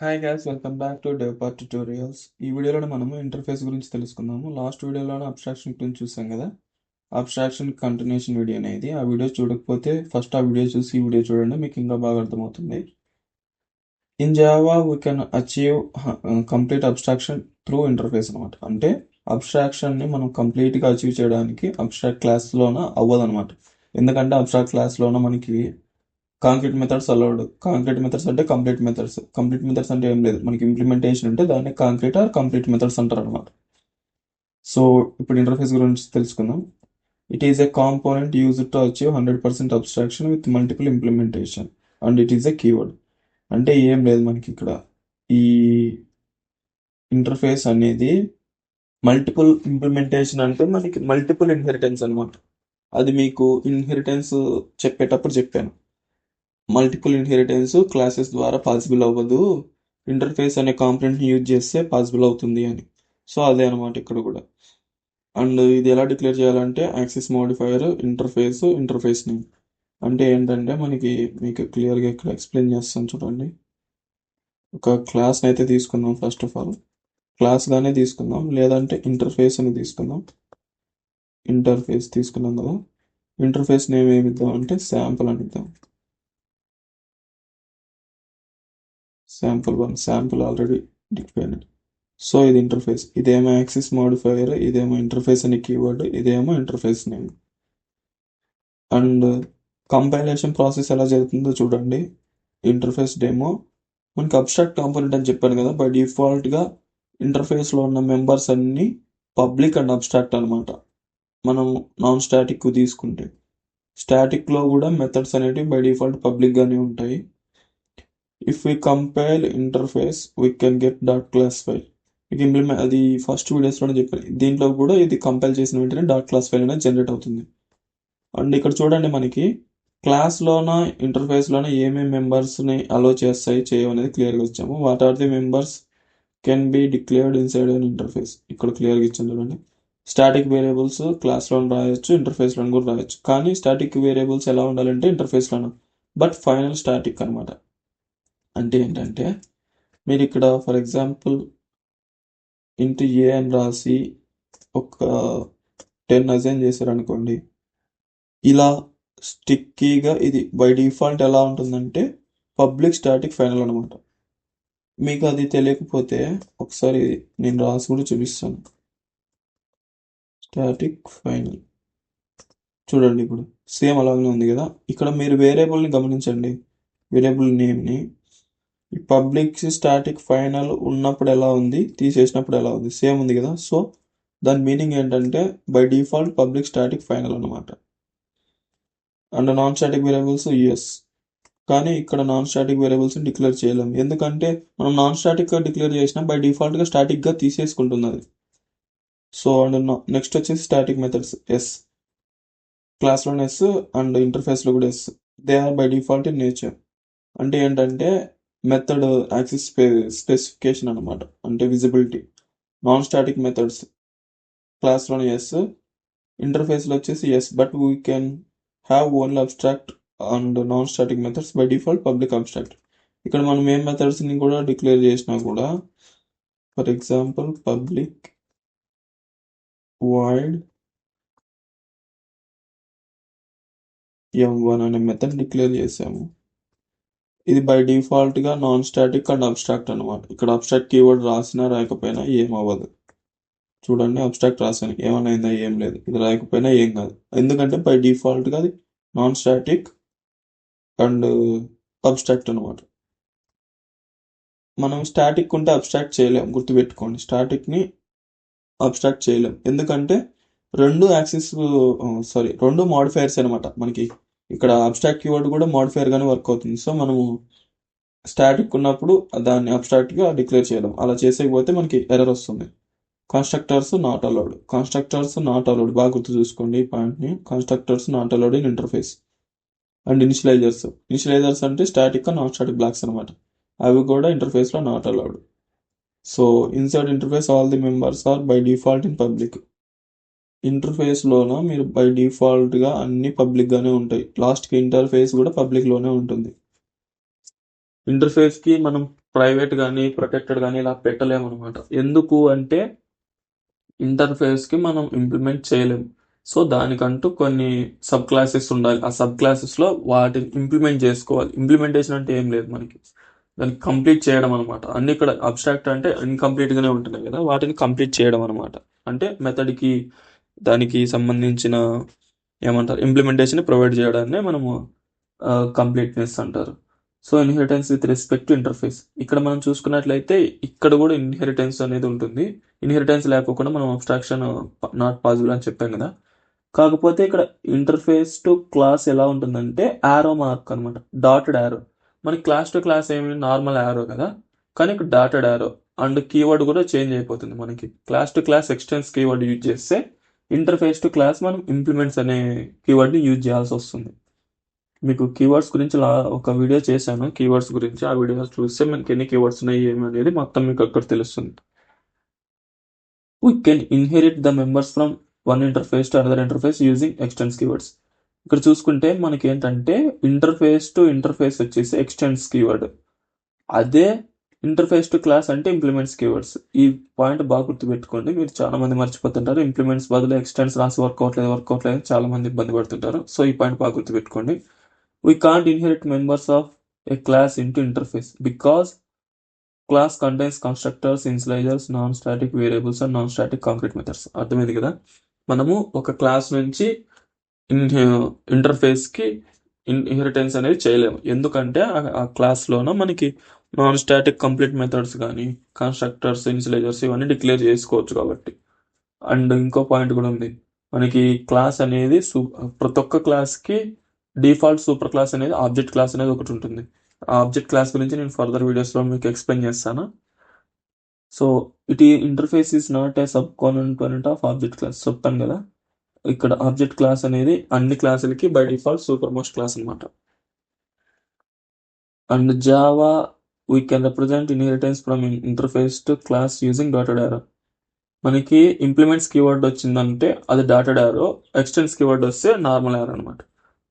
Hi guys welcome back to డెవపార్ tutorials ఈ వీడియోలో మనము ఇంటర్ఫేస్ గురించి తెలుసుకుందాము. లాస్ట్ వీడియోలోనే అబ్స్ట్రాక్షన్ గురించి చూసాం కదా? అబ్స్ట్రాక్షన్ కంటిన్యూషన్ వీడియో అనేది. ఆ వీడియో చూడకపోతే ఫస్ట్ ఆ వీడియో చూసి ఈ వీడియో చూడండి మీకు ఇంకా బాగా అర్థమవుతుంది. In Java we can achieve complete abstraction through interface అనమాట అంటే అబ్స్ట్రాక్షన్ని మనం కంప్లీట్గా అచీవ్ చేయడానికి అబ్స్ట్రాక్ట్ క్లాస్లోన అవ్వదు అనమాట ఎందుకంటే అబ్స్ట్రాక్ట్ క్లాస్లోన మనకి concrete methods allowed concrete methods అంటే కంప్లీట్ మెథడ్స్ కంప్లీట్ మెథడ్స్ అంటే ఏం లేదు. మనకి ఇంప్లిమెంటేషన్ ఉంటే దాన్ని కాంక్రీట్ ఆర్ కంప్లీట్ మెథడ్స్ అంటారు అనమాట సో ఇప్పుడు ఇంటర్ఫేస్ గురించి తెలుసుకుందాం. It is a component use to achieve hundred percent abstraction with multiple implementation and it is a keyword అంటే ఏం లేదు మనకి ఇక్కడ. ఈ ఇంటర్ఫేస్ అనేది మల్టిపుల్ ఇంప్లిమెంటేషన్ అంటే మనకి మల్టిపుల్ ఇన్హెరిటెన్స్ అనమాట అది మీకు ఇన్హెరిటెన్స్ చెప్పేటప్పుడు చెప్పాను. మల్టిపుల్ ఇన్హెరిటెన్స్ క్లాసెస్ ద్వారా పాసిబుల్ అవ్వదు. ఇంటర్ఫేస్ అనే కాంపోనెంట్ని యూజ్ చేస్తే పాసిబుల్ అవుతుంది అని. సో అదే అనమాట ఇక్కడ కూడా. అండ్ ఇది ఎలా డిక్లేర్ చేయాలంటే access modifier interface interface name అంటే ఏంటంటే మనకి మీకు క్లియర్గా ఇక్కడ ఎక్స్ప్లెయిన్ చేస్తాను చూడండి. ఒక క్లాస్ని అయితే తీసుకుందాం ఫస్ట్ ఆఫ్ ఆల్. క్లాస్గానే తీసుకుందాం లేదంటే ఇంటర్ఫేస్ అని తీసుకుందాం. ఇంటర్ఫేస్ తీసుకున్నాం కదా ఇంటర్ఫేస్ నేమ్ ఏమి ఇద్దాం అంటే శాంపుల్ అని ఇద్దాం. Sample one sample already declared so ఇది ఇంటర్ఫేస్. ఇదేమో యాక్సిస్ మోడిఫైయర్ ఇదేమో ఇంటర్ఫేస్ అని కీవర్డ్ ఇదేమో interface name. And compilation process ఎలా జరుగుతుందో చూడండి. Interface demo. మనకి అబ్స్ట్రాక్ట్ కాంపోనెంట్ అని చెప్పాను కదా బై డిఫాల్ట్గా ఇంటర్ఫేస్లో ఉన్న మెంబర్స్ అన్ని పబ్లిక్ అండ్ అబ్స్ట్రాక్ట్ అనమాట మనం నాన్ స్టాటిక్ తీసుకుంటే. స్టాటిక్లో కూడా మెథడ్స్ అనేవి బై డిఫాల్ట్ పబ్లిక్గానే ఉంటాయి. If we compile interface we can get dot class file. మీకు ఇంప్లిమెంట్ అది ఫస్ట్ వీడియోస్లోనే చెప్పాను. దీంట్లో కూడా ఇది కంపైల్ చేసిన వెంటనే డాట్ క్లాస్ ఫైల్ అనేది జనరేట్ అవుతుంది. అండ్ ఇక్కడ చూడండి మనకి క్లాస్లోన ఇంటర్ఫేస్లోన ఏమేమి మెంబర్స్ని అలో చేస్తాయి చేయమనేది క్లియర్గా ఇచ్చాము. What are the members can be declared inside an interface ఇక్కడ క్లియర్గా ఇచ్చాను చూడండి. స్టాటిక్ వేరియబుల్స్ క్లాస్లో రాయొచ్చు ఇంటర్ఫేస్లో కూడా రాయొచ్చు. కానీ స్టాటిక్ వేరియబుల్స్ ఎలా ఉండాలంటే ఇంటర్ఫేస్లోన బట్ ఫైనల్ స్టాటిక్ అనమాట అంటే ఏంటంటే మీరు ఇక్కడ ఫర్ ఎగ్జాంపుల్ ఇంటూ ఏ అని రాసి ఒక టెన్ అజైన్ చేశారనుకోండి ఇలా స్టిక్కీగా ఇది బై డిఫాల్ట్ ఎలా ఉంటుందంటే పబ్లిక్ స్టాటిక్ ఫైనల్ అనమాట మీకు అది తెలియకపోతే ఒకసారి నేను రాసి కూడా చూపిస్తాను. Static final. చూడండి ఇప్పుడు సేమ్ అలాగే ఉంది కదా. ఇక్కడ మీరు వేరియబుల్ని గమనించండి. వేరియబుల్ నేమ్ని. ఈ పబ్లిక్ స్టాటిక్ ఫైనల్ ఉన్నప్పుడు ఎలా ఉంది తీసేసినప్పుడు ఎలా ఉంది సేమ్ ఉంది కదా. సో దాని మీనింగ్ ఏంటంటే by default public static final అనమాట and non static variables yes కానీ ఇక్కడ నాన్ స్టాటిక్ వేరియబుల్స్ డిక్లేర్ చేయలేము ఎందుకంటే మనం నాన్ స్టాటిక్గా డిక్లేర్ చేసినా బై డిఫాల్ట్గా స్టాటిక్గా తీసేసుకుంటుంది అది సో అండ్ నెక్స్ట్ వచ్చేసి స్టాటిక్ మెథడ్స్ ఎస్ క్లాస్లోనే ఎస్ అండ్ ఇంటర్ఫేస్లో కూడా yes they are by default in nature అంటే ఏంటంటే మెథడ్ యాక్సిస్ స్పెసిఫికేషన్ అనమాట అంటే విజిబిలిటీ నాన్ స్టాటిక్ మెథడ్స్ క్లాస్లోనే ఎస్ ఇంటర్ఫేస్లో వచ్చేసి yes but we can have only abstract and non static methods by default public abstract ఇక్కడ మనం ఏ మెథడ్స్ని కూడా డిక్లేర్ చేసినా కూడా for example public void M one అనే మెథడ్ డిక్లేర్ చేసాము. ఇది బై డిఫాల్ట్గా నాన్ స్టాటిక్ అండ్ అబ్స్ట్రాక్ట్ అనమాట ఇక్కడ అబ్స్ట్రాక్ట్ కీవర్డ్ రాసినా రాయకపోయినా ఏం అవ్వదు. చూడండి అబ్స్ట్రాక్ట్ రాసాను ఏమైనా అయిందా ఏం లేదు. ఇది రాయకపోయినా ఏం కాదు. ఎందుకంటే బై డిఫాల్ట్గా అది నాన్ స్టాటిక్ అండ్ అబ్స్ట్రాక్ట్ అనమాట మనం స్టాటిక్ ఉంటే అబ్స్ట్రాక్ట్ చేయలేం. గుర్తుపెట్టుకోండి స్టాటిక్ని అబ్స్ట్రాక్ట్ చేయలేం. ఎందుకంటే రెండు యాక్సిస్ సారీ రెండు మాడిఫైర్స్ అనమాట మనకి. ఇక్కడ అబ్స్ట్రాక్ట్ కీవర్డ్ కూడా మాడిఫైయర్ గానే వర్క్ అవుతుంది. సో మనము స్టాటిక్ ఉన్నప్పుడు దాన్ని అబ్స్ట్రాక్ట్గా డిక్లేర్ చేయడం అలా చేసేకపోతే మనకి ఎర్రర్ వస్తుంది. Constructors not allowed constructors not allowed బాగా గుర్తు చూసుకోండి ఈ పాయింట్ని constructors not allowed in interface and initializers initializers అంటే స్టాటిక్ నాన్ స్టాటిక్ బ్లాక్స్ అనమాట అవి కూడా ఇంటర్ఫేస్లో not allowed so inside interface all the members are by default in public ఇంటర్ఫేస్లోన మీరు బై డిఫాల్ట్గా అన్ని పబ్లిక్గానే ఉంటాయి. లాస్ట్కి ఇంటర్ఫేస్ కూడా పబ్లిక్లోనే ఉంటుంది. ఇంటర్ఫేస్కి మనం ప్రైవేట్ కానీ ప్రొటెక్టెడ్ కానీ ఇలా పెట్టలేము అనమాట ఎందుకు అంటే ఇంటర్ఫేస్కి మనం ఇంప్లిమెంట్ చేయలేము. సో దానికంటూ కొన్ని సబ్ క్లాసెస్ ఉండాలి. ఆ సబ్ క్లాసెస్లో వాటిని ఇంప్లిమెంట్ చేసుకోవాలి. ఇంప్లిమెంటేషన్ అంటే ఏం లేదు మనకి. దాన్ని కంప్లీట్ చేయడం అనమాట అన్ని ఇక్కడ అబ్స్ట్రాక్ట్ అంటే ఇన్కంప్లీట్గానే ఉంటున్నాయి కదా. వాటిని కంప్లీట్ చేయడం అనమాట అంటే మెథడ్కి దానికి సంబంధించిన ఏమంటారు ఇంప్లిమెంటేషన్ ప్రొవైడ్ చేయడాన్ని మనము కంప్లీట్నెస్ అంటారు. So inheritance with respect to interface ఇక్కడ మనం చూసుకున్నట్లయితే ఇక్కడ కూడా ఇన్హెరిటెన్స్ అనేది ఉంటుంది. ఇన్హెరిటెన్స్ లేకపోకుండా మనం అబ్స్ట్రాక్షన్ నాట్ పాసిబుల్ అని చెప్పాం కదా. కాకపోతే ఇక్కడ ఇంటర్ఫేస్ టు క్లాస్ ఎలా ఉంటుందంటే యారో మార్క్ అనమాట డాటెడ్ యారో మనకి క్లాస్ టు క్లాస్ ఏమి నార్మల్ యారో కదా. కానీ ఇక్కడ డాటెడ్ యారో అండ్ కీవర్డ్ కూడా చేంజ్ అయిపోతుంది మనకి. Class to class extends keyword use చేస్తే ఇంటర్ఫేస్ టు క్లాస్ మనం ఇంప్లిమెంట్స్ అనే కీవర్డ్ని యూజ్ చేయాల్సి వస్తుంది. మీకు కీవర్డ్స్ గురించి లా ఒక వీడియో చేశాను. కీవర్డ్స్ గురించి ఆ వీడియో చూస్తే మనకి ఎన్ని కీవర్డ్స్ ఉన్నాయి ఏమి అనేది మొత్తం మీకు అక్కడ తెలుస్తుంది. We can inherit the members from one interface to another interface using extends keywords ఇక్కడ చూసుకుంటే మనకి ఏంటంటే ఇంటర్ఫేస్ టు ఇంటర్ఫేస్ వచ్చేసి ఎక్స్టెన్స్ కీవర్డ్ అదే ఇంటర్ఫేస్ టు క్లాస్ అంటే ఇంప్లిమెంట్స్ కీవర్డ్స్ ఈ పాయింట్ బాగా గుర్తుపెట్టుకోండి. మీరు చాలా మంది మర్చిపోతుంటారు. ఇంప్లిమెంట్స్ బదులు ఎక్స్టెన్స్ రాసి వర్క్ అవట్లేదు వర్క్ అవట్లేదు చాలా మంది ఇబ్బంది పడుతుంటారు. సో ఈ పాయింట్ బాగా గుర్తుపెట్టుకోండి. We can't inherit members of a class into interface because class contains constructors initializers non static variables and non static concrete methods అర్థమైంది కదా? మనము ఒక క్లాస్ నుంచి ఇంటర్ఫేస్కి ఇన్హెరిటెన్స్ అనేది చేయలేము. ఎందుకంటే ఆ క్లాస్లోన మనకి నాన్ స్టాటిక్ కంప్లీట్ మెథడ్స్ కానీ కన్స్ట్రక్టర్స్ ఇన్సులైజర్స్ ఇవన్నీ డిక్లేర్ చేసుకోవచ్చు కాబట్టి. అండ్ ఇంకో పాయింట్ కూడా ఉంది. మనకి క్లాస్ అనేది సూ ప్రతి ఒక్క క్లాస్కి డిఫాల్ట్ సూపర్ క్లాస్ అనేది ఆబ్జెక్ట్ క్లాస్ అనేది ఒకటి ఉంటుంది. ఆ ఆబ్జెక్ట్ క్లాస్ గురించి నేను ఫర్దర్ వీడియోస్లో మీకు ఎక్స్ప్లెయిన్ చేస్తాను. So it interface is not a sub component of object class చెప్పాను కదా. ఇక్కడ ఆబ్జెక్ట్ క్లాస్ అనేది అన్ని క్లాసులకి by default super most class అనమాట and Java we can represent inheritance from interface to class using dotted arrow మనకి implements keyword వచ్చిందంటే అది dotted arrow extends keyword వస్తే నార్మల్ యారో అనమాట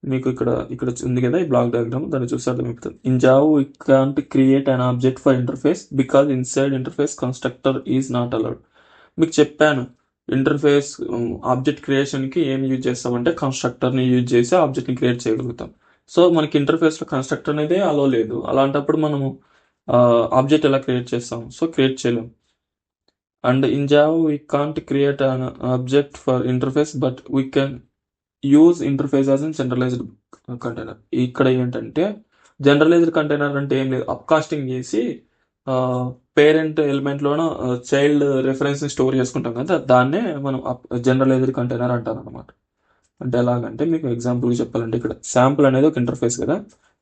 మీకు ఇక్కడ ఇక్కడ ఉంది కదా ఈ బ్లాక్ డయాగ్రామ్ దాన్ని చూస్తే అర్థమవుతుంది in Java we can't create an object for interface because inside interface constructor is not allowed మీకు చెప్పాను ఇంటర్ఫేస్ ఆబ్జెక్ట్ క్రియేషన్కి ఏం యూజ్ చేస్తామంటే కన్స్ట్రక్టర్ని యూజ్ చేసి ఆబ్జెక్ట్ని క్రియేట్ చేయగలుగుతాం. సో మనకి ఇంటర్ఫేస్లో కన్స్ట్రక్టర్ అనేది అలో లేదు. అలాంటప్పుడు మనము ఆబ్జెక్ట్ ఎలా క్రియేట్ చేస్తాం? సో క్రియేట్ చేయలేం. And in Java we can't create an object for interface but we can use interface as in generalized container ఇక్కడ ఏంటంటే జనరలైజ్డ్ కంటైనర్ అంటే ఏం లేదు. అప్కాస్టింగ్ చేసి పేరెంట్ ఎలిమెంట్లోన చైల్డ్ రెఫరెన్స్ని స్టోర్ చేసుకుంటాం కదా దాన్నే మనం జనరలైజ్డ్ కంటైనర్ అంటారు అనమాట అంటే ఎలాగంటే మీకు ఎగ్జాంపుల్ చెప్పాలంటే ఇక్కడ శాంపుల్ అనేది ఒక ఇంటర్ఫేస్ కదా.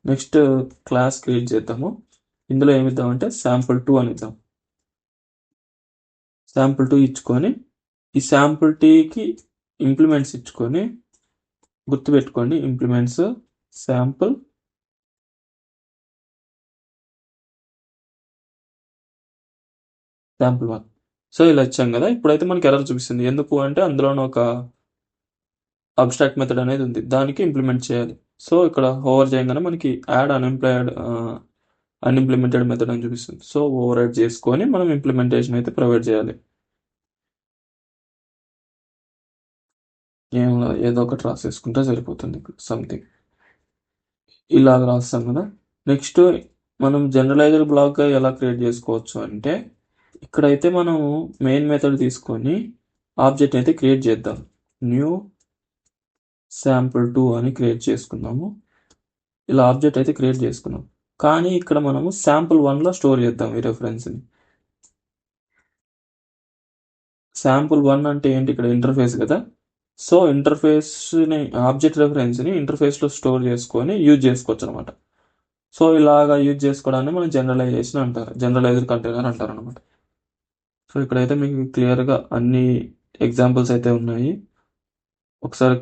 నెక్స్ట్ క్లాస్ క్రియేట్ చేద్దాము. ఇందులో ఏమిద్దామంటే శాంపుల్ టూ అని ఇద్దాం. శాంపుల్ టూ ఇచ్చుకొని ఈ శాంపుల్ టీకి ఇంప్లిమెంట్స్ ఇచ్చుకొని గుర్తుపెట్టుకోండి implements sample sample one so ఇలా ఇచ్చాం కదా ఇప్పుడైతే మనకి ఎర్రర్ చూపిస్తుంది. ఎందుకు అంటే అందులోనే ఒక అబ్స్ట్రాక్ట్ మెథడ్ అనేది ఉంది. దానికి ఇంప్లిమెంట్ చేయాలి. సో ఇక్కడ ఓవర్ చేయగానే మనకి యాడ్ అన్ఎంప్లాయిడ్ అన్ఇంప్లిమెంటెడ్ మెథడ్ అని చూపిస్తుంది. సో ఓవర్ యాడ్ చేసుకొని మనం ఇంప్లిమెంటేషన్ అయితే ప్రొవైడ్ చేయాలి. ఏం ఏదో ఒకటి రాసేసుకుంటే సరిపోతుంది సంథింగ్ ఇలాగ రాస్తాం కదా. నెక్స్ట్ మనం జనరలైజర్ బ్లాక్ ఎలా క్రియేట్ చేసుకోవచ్చు అంటే ఇక్కడైతే మనం మెయిన్ మెథడ్ తీసుకొని ఆబ్జెక్ట్ అయితే క్రియేట్ చేద్దాం. న్యూ శాంపుల్ టూ అని క్రియేట్ చేసుకుందాము. ఇలా ఆబ్జెక్ట్ అయితే క్రియేట్ చేసుకున్నాం. కానీ ఇక్కడ మనము శాంపుల్ వన్లో స్టోర్ చేద్దాం ఈ రెఫరెన్స్ని శాంపుల్ వన్ అంటే ఏంటి? ఇక్కడ ఇంటర్ఫేస్ కదా. సో ఇంటర్ఫేస్ని ఆబ్జెక్ట్ రెఫరెన్స్ని ఇంటర్ఫేస్లో స్టోర్ చేసుకొని యూజ్ చేసుకోవచ్చు అనమాట సో ఇలాగా యూజ్ చేసుకోవడాన్ని మనం జనరలైజేషన్ అంటారు. జనరలైజ్డ్ కంటైనర్ అంటారు అనమాట సో ఇక్కడైతే మీకు క్లియర్గా అన్ని ఎగ్జాంపుల్స్ అయితే ఉన్నాయి. ఒకసారి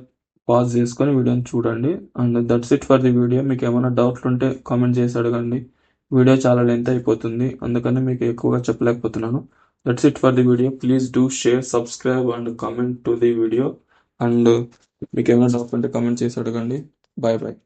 పాజ్ చేసుకొని వీడియోని చూడండి. And that's it for the video మీకు ఏమైనా డౌట్లు ఉంటే కామెంట్ చేసి అడగండి. వీడియో చాలా లెంత్ అయిపోతుంది. అందుకని మీకు ఎక్కువగా చెప్పలేకపోతున్నాను. That's it for the video please do share subscribe and comment to the video and మీకు ఏమైనా డౌట్ ఉంటే కామెంట్ చేసి అడగండి. Bye bye